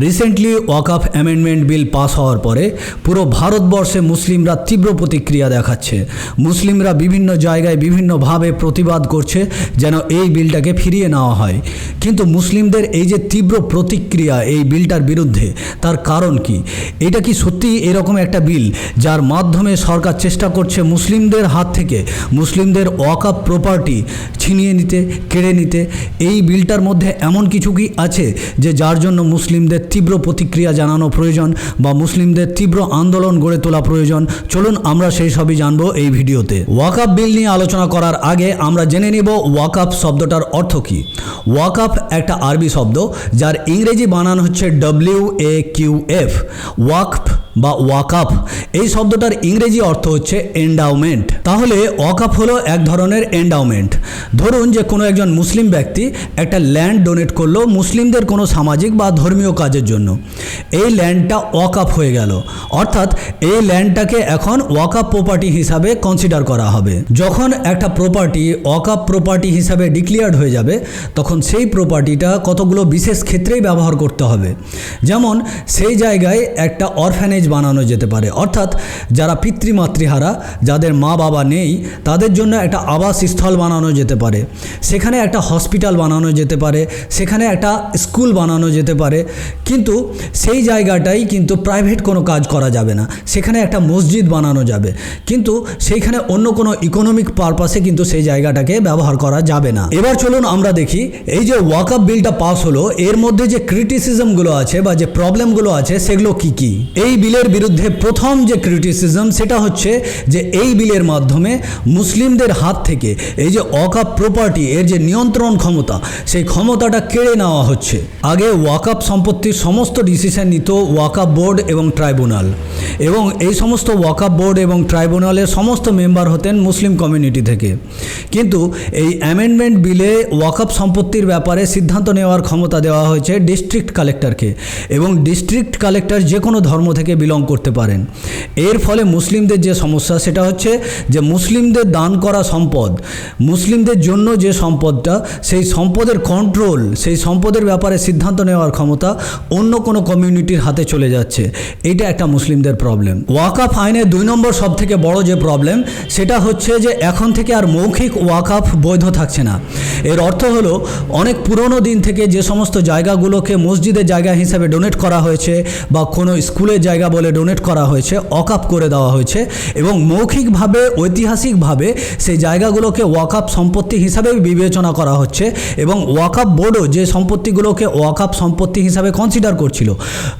Recently ওয়াকআপ amendment bill pass হওয়ার পরে পুরো ভারতবর্ষে মুসলিমরা তীব্র প্রতিক্রিয়া দেখাচ্ছে। মুসলিমরা বিভিন্ন জায়গায় বিভিন্নভাবে প্রতিবাদ করছে যেন এই বিলটাকে ফিরিয়ে নেওয়া হয়। কিন্তু মুসলিমদের এই যে তীব্র প্রতিক্রিয়া এই বিলটার বিরুদ্ধে, তার কারণ কি? এটা কি সত্যি এরকম একটা বিল যার মাধ্যমে সরকার চেষ্টা করছে মুসলিমদের হাত থেকে মুসলিমদের ওয়াকআপ প্রপার্টি ছিনিয়ে নিতে, কেড়ে নিতে? এই বিলটার মধ্যে এমন কিছু কি আছে যে যার জন্য মুসলিমদের তীব্র প্রতিক্রিয়া জানানো প্রয়োজন বা মুসলিমদের তীব্র আন্দোলন গড়ে তোলা প্রয়োজন, চলুন আমরা সেই সবই জানব এই ভিডিওতে। ওয়াকাপ বিল নিয়ে আলোচনা করার আগে আমরা জেনে নিব ওয়াকাপ শব্দটার অর্থ কী। ওয়াকাপ একটা আরবি শব্দ, যার ইংরেজি বানান হচ্ছে ডব্লিউ এ কিউ এফ ওয়াকফ বা ওয়াকাপ এই শব্দটার ইংরেজি অর্থ হচ্ছে এন্ডাউমেন্ট তাহলে ওয়াকাপ হলো এক ধরনের এন্ডাউমেন্ট ধরুন যে কোনো একজন মুসলিম ব্যক্তি একটা ল্যান্ড ডোনেট করল মুসলিমদের কোনো সামাজিক বা ধর্মীয় কাজের জন্য। এই ল্যান্ডটা ওয়াকাপ হয়ে গেল। অর্থাৎ এই ল্যান্ডটাকে এখন ওয়াকাপ প্রপার্টি হিসাবে কনসিডার করা হবে। যখন একটা প্রপার্টি ওয়াকাপ প্রপার্টি হিসাবে ডিক্লেয়ার্ড হয়ে যাবে, তখন সেই প্রপার্টিটা কতগুলো বিশেষ ক্ষেত্রেই ব্যবহার করতে হবে। যেমন সেই জায়গায় একটা অরফ্যানেজ বানানো যেতে পারে। অর্থাৎ যারা পিতৃমাতৃহারা, যাদের মা বাবা নেই, তাদের জন্য একটা আবাসস্থল বানানো যেতে পারে। সেখানে একটা হসপিটাল বানানো যেতে পারে, সেখানে একটা স্কুল বানানো যেতে পারে। কিন্তু সেই জায়গাটাই কিন্তু প্রাইভেট কোনো কাজ করা যাবে না। সেখানে একটা মসজিদ বানানো যাবে। কিন্তু সেইখানে অন্য কোনো ইকোনমিক পারপাসে কিন্তু সেই জায়গাটাকে ব্যবহার করা যাবে না। এবার চলুন আমরা দেখি, এই যে ওয়াকআপ বিলটা পাস হলো, এর মধ্যে যে ক্রিটিসিজমগুলো আছে বা যে প্রবলেমগুলো আছে, সেগুলো কি কি? এই বিলের বিরুদ্ধে প্রথম যে ক্রিটিসিজম সেটা হচ্ছে যে এই বিলের মাধ্যমে মুসলিমদের হাত থেকে এই যে ওয়াকআপ প্রপার্টি এর যে নিয়ন্ত্রণ ক্ষমতা, সেই ক্ষমতাটা কেড়ে নেওয়া হচ্ছে। আগে ওয়াকআপ সম্পত্তির সমস্ত ডিসিশন নিত ওয়াকআপ বোর্ড এবং ট্রাইব্যুনাল। এবং এই সমস্ত ওয়াকআপ বোর্ড এবং ট্রাইব্যুনালের সমস্ত মেম্বার হতেন মুসলিম কমিউনিটি থেকে। কিন্তু এই অ্যামেন্ডমেন্ট বিলে ওয়াকআপ সম্পত্তির ব্যাপারে সিদ্ধান্ত নেওয়ার ক্ষমতা দেওয়া হয়েছে ডিস্ট্রিক্ট কালেক্টরকে এবং ডিস্ট্রিক্ট কালেক্টর যে কোনো ধর্ম থেকে বিলং করতে পারেন। এর ফলে মুসলিমদের যে সমস্যা, সেটা হচ্ছে যে মুসলিমদের দান করা সম্পদ, মুসলিমদের জন্য যে সম্পদটা, সেই সম্পদের কন্ট্রোল সেই সম্পদের ব্যাপারে সিদ্ধান্ত নেওয়ার ক্ষমতা অন্য কোনো কমিউনিটির হাতে চলে যাচ্ছে। এটা একটা মুসলিমদের প্রবলেম ওয়াকাফ আইনের দুই নম্বর সব থেকে বড় যে প্রবলেম সেটা হচ্ছে যে এখন থেকে আর মৌখিক ওয়াকাফ বৈধ থাকছে না। এর অর্থ হলো, অনেক পুরনো দিন থেকে যে সমস্ত জায়গাগুলোকে মসজিদের জায়গা হিসাবে ডোনেট করা হয়েছে বা কোনো স্কুলের জায়গা বলে ডোনেট করা হয়েছে অকাপ করে দেওয়া হয়েছে এবং মৌখিকভাবে, ঐতিহাসিকভাবে সেই জায়গাগুলোকে ওয়াকাপ সম্পত্তি হিসাবে বিবেচনা করা হচ্ছে এবং ওয়াকাপ বোর্ডও যে সম্পত্তিগুলোকে ওয়াকাপ সম্পত্তি হিসাবে কনসিডার করছিল।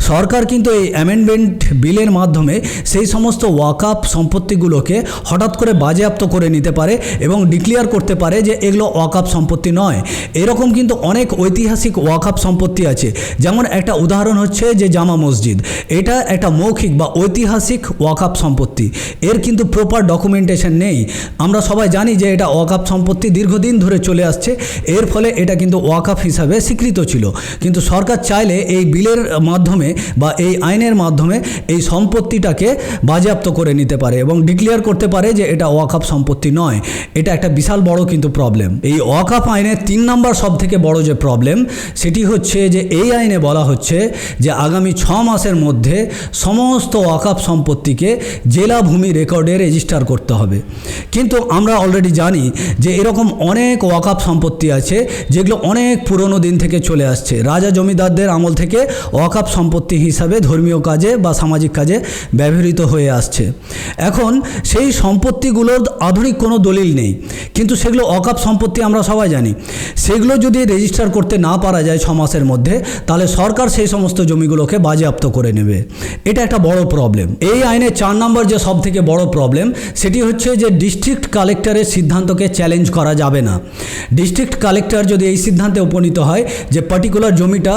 সরকার কিন্তু এই অ্যামেন্ডমেন্ট বিলের মাধ্যমে সেই সমস্ত ওয়াকাপ সম্পত্তিগুলোকে হঠাৎ করে বাজেয়াপ্ত করে নিতে পারে এবং ডিক্লেয়ার করতে পারে যে এগুলো ওয়াকাপ সম্পত্তি নয়। এরকম কিন্তু অনেক ঐতিহাসিক ওয়াকাপ সম্পত্তি আছে। যেমন একটা উদাহরণ হচ্ছে যে জামা মসজিদ। এটা একটা মৌখিক বা ঐতিহাসিক ওয়াকাপ সম্পত্তি। এর কিন্তু প্রপার ডকুমেন্টেশন নেই। আমরা সবাই জানি যে এটা ওয়াকাপ সম্পত্তি দীর্ঘদিন ধরে চলে আসছে। এর ফলে এটা কিন্তু ওয়াকাপ হিসাবে স্বীকৃত ছিল। কিন্তু সরকার চাইলে এই বিলের মাধ্যমে বা এই আইনের মাধ্যমে এই সম্পত্তিটাকে বাজেয়াপ্ত করে নিতে পারে এবং ডিক্লেয়ার করতে পারে যে এটা ওয়াকাপ সম্পত্তি নয়। এটা একটা বিশাল বড় কিন্তু প্রবলেম এই ওয়াকাপ আইনের তিন নম্বর সব থেকে বড় যে প্রবলেম সেটি হচ্ছে যে এই আইনে বলা হচ্ছে যে আগামী ছ মাসের মধ্যে সমস্ত ওয়াকাপ সম্পত্তিকে জেলা ভূমি রেকর্ডে রেজিস্টার করতে হবে। কিন্তু আমরা অলরেডি জানি যে এরকম অনেক ওয়াকাপ সম্পত্তি আছে, যেগুলো অনেক পুরনো দিন থেকে চলে আসছে। রাজা জমিদারদের আমল থেকে ওয়াকাপ সম্পত্তি হিসাবে ধর্মীয় কাজে বা সামাজিক কাজে ব্যবহৃত হয়ে আসছে। এখন সেই সম্পত্তিগুলোর আধুনিক কোনো দলিল নেই। কিন্তু সেগুলো অকাপ সম্পত্তি আমরা সবাই জানি। সেগুলো যদি রেজিস্টার করতে না পারা যায় ছ মাসের মধ্যে, তাহলে সরকার সেই সমস্ত জমিগুলোকে বাজেয়াপ্ত করে নেবে। এটা একটা বড় প্রবলেম এই আইনের চার নম্বর যে সব থেকে বড় প্রবলেম সেটি হচ্ছে যে ডিস্ট্রিক্ট কালেক্টরের সিদ্ধান্তকে চ্যালেঞ্জ করা যাবে না। ডিস্ট্রিক্ট কালেক্টর যদি এই সিদ্ধান্তে উপনীত হয় যে পার্টিকুলার জমিটা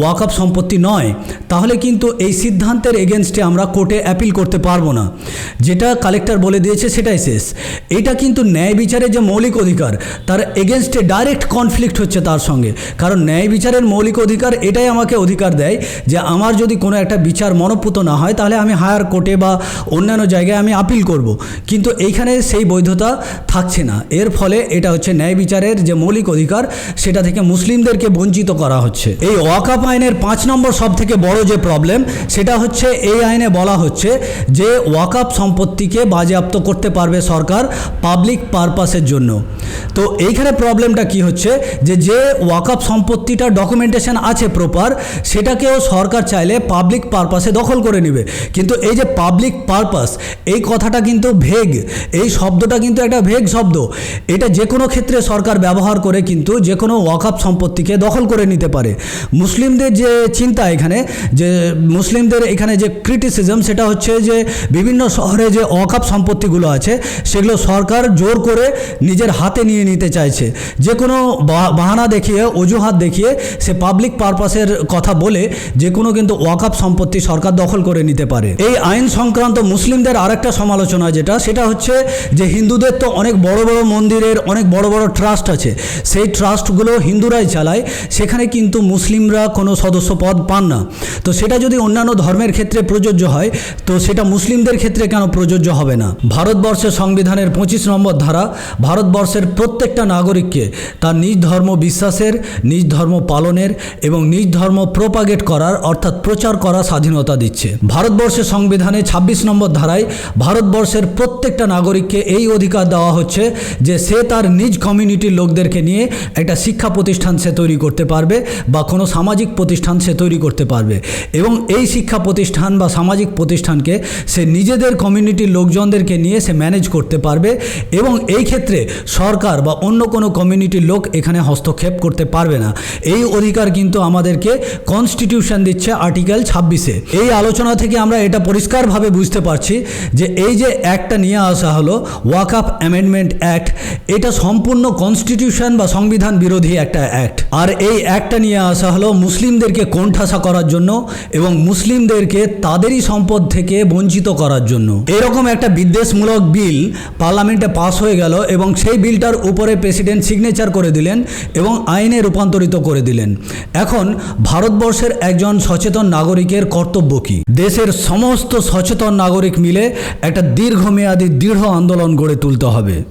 ওয়াকআপ সম্পত্তি নয়, তাহলে কিন্তু এই সিদ্ধান্তের এগেনস্টে আমরা কোর্টে অ্যাপিল করতে পারব না। যেটা কালেক্টর বলে দিয়েছে সেটাই শেষ। এটা কিন্তু ন্যায় বিচারের যে মৌলিক অধিকার, তার এগেনস্টে ডাইরেক্ট কনফ্লিক্ট হচ্ছে তার সঙ্গে। কারণ ন্যায় বিচারের মৌলিক অধিকার এটাই আমাকে অধিকার দেয় যে আমার যদি কোনো একটা বিচার গণপুত না হয়, তাহলে আমি হায়ার কোর্টে বা অন্যান্য জায়গায় আমি আপিল করব। কিন্তু এইখানে সেই বৈধতা থাকছে না। এর ফলে এটা হচ্ছে ন্যায় বিচারের যে মৌলিক অধিকার, সেটা থেকে মুসলিমদেরকে বঞ্চিত করা হচ্ছে। এই ওয়াকাপ আইনের পাঁচ নম্বর সব থেকে বড় যে প্রবলেম সেটা হচ্ছে এই আইনে বলা হচ্ছে যে ওয়াকাপ সম্পত্তিকে বাজেয়াপ্ত করতে পারবে সরকার পাবলিক পারপাসের জন্য। তো এইখানে প্রবলেমটা কি হচ্ছে? যে যে ওয়াকাপ সম্পত্তিটা ডকুমেন্টেশন আছে প্রপার সেটাকেও সরকার চাইলে পাবলিক পারপাসে দখল করে নেবে। কিন্তু এই যে পাবলিক পারপাস এই কথাটা কিন্তু ভেগ, এই শব্দটা কিন্তু একটা ভেগ শব্দ। এটা যে কোনো ক্ষেত্রে সরকার ব্যবহার করে কিন্তু যে কোনো ওয়াকাপ সম্পত্তিকে দখল করে নিতে পারে। মুসলিমদের যে চিন্তা এখানে, যে মুসলিমদের এখানে যে ক্রিটিসিজম সেটা হচ্ছে যে বিভিন্ন শহরে যে ওয়াকাপ সম্পত্তিগুলো আছে, সেগুলো সরকার জোর করে নিজের হাতে নিয়ে নিতে চাইছে। যে কোনো বাহানা দেখিয়ে, অজুহাত দেখিয়ে সে পাবলিক পারপাসের কথা বলে, যে কোনো কিন্তু ওয়াকাপ সম্পত্তি সরকার দখল করে নিতে পারে। এই আইন সংক্রান্ত মুসলিমদের আরেকটা সমালোচনা যেটা, সেটা হচ্ছে যে হিন্দুদের তো অনেক বড় বড় মন্দিরের অনেক বড় বড় ট্রাস্ট আছে। সেই ট্রাস্টগুলো হিন্দুরাই চালায়, সেখানে কিন্তু মুসলিমরা কোনো সদস্য পদ পান না। তো সেটা যদি অন্যান্য ধর্মের ক্ষেত্রে প্রযোজ্য হয়, তো সেটা মুসলিমদের ক্ষেত্রে কেন প্রযোজ্য হবে না? ভারতবর্ষের সংবিধানের পঁচিশ নম্বর ধারা, ভারতবর্ষের প্রত্যেকটা নাগরিককে তার নিজ ধর্ম বিশ্বাসের, নিজ ধর্ম পালনের এবং নিজ ধর্ম প্রোপাগেট করার, অর্থাৎ প্রচার করার স্বাধীনতা দিচ্ছে। ভারতবর্ষের সংবিধানে ২৬ নম্বর ধারায় ভারতবর্ষের প্রত্যেকটা নাগরিককে এই অধিকার দেওয়া হচ্ছে যে সে তার নিজ কমিউনিটির লোকদেরকে নিয়ে একটা শিক্ষা প্রতিষ্ঠান সে তৈরি করতে পারবে বা কোনো সামাজিক প্রতিষ্ঠান সে তৈরি করতে পারবে। এবং এই শিক্ষা প্রতিষ্ঠান বা সামাজিক প্রতিষ্ঠানকে সে নিজেদের কমিউনিটির লোকজনদেরকে নিয়ে সে ম্যানেজ করতে পারবে এবং এই ক্ষেত্রে সরকার বা অন্য কোনো কমিউনিটির লোক এখানে হস্তক্ষেপ করতে পারবে না। এই অধিকার কিন্তু আমাদেরকে কনস্টিটিউশন দিচ্ছে আর্টিকেল ছাব্বিশে। এই আলোচনা থেকে আমরা এটা পরিষ্কারভাবে বুঝতে পারছি যে এই যে অ্যাক্টটা নিয়ে আসা হলো ওয়াক আপ অ্যামেন্ডমেন্ট অ্যাক্ট এটা সম্পূর্ণ কনস্টিটিউশন বা সংবিধান বিরোধী একটা অ্যাক্ট আর এই অ্যাক্টটা নিয়ে আসা হলো মুসলিমদেরকে কোণঠাসা করার জন্য এবং মুসলিমদেরকে তাদেরই সম্পদ থেকে বঞ্চিত করার জন্য। এরকম একটা বিদ্বেষমূলক বিল পার্লামেন্টে পাস হয়ে গেল এবং সেই বিলটার উপরে প্রেসিডেন্ট সিগনেচার করে দিলেন এবং আইনে রূপান্তরিত করে দিলেন। এখন ভারতবর্ষের একজন সচেতন নাগরিকের কর্তব্য কী? দেশের সমস্ত সচেতন নাগরিক মিলে একটা দীর্ঘমেয়াদী দৃঢ় আন্দোলন গড়ে তুলতে হবে।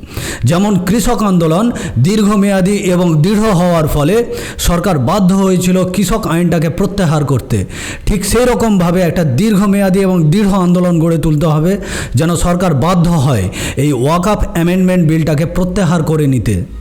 যেমন কৃষক আন্দোলন দীর্ঘমেয়াদী এবং দৃঢ় হওয়ার ফলে সরকার বাধ্য হয়েছিল কৃষক আইনটাকে প্রত্যাহার করতে। ঠিক সেই রকমভাবে একটা দীর্ঘমেয়াদী এবং দৃঢ় আন্দোলন গড়ে তুলতে হবে যেন সরকার বাধ্য হয় এই ওয়াক আপ অ্যামেন্ডমেন্ট বিলটাকে প্রত্যাহার করে নিতে।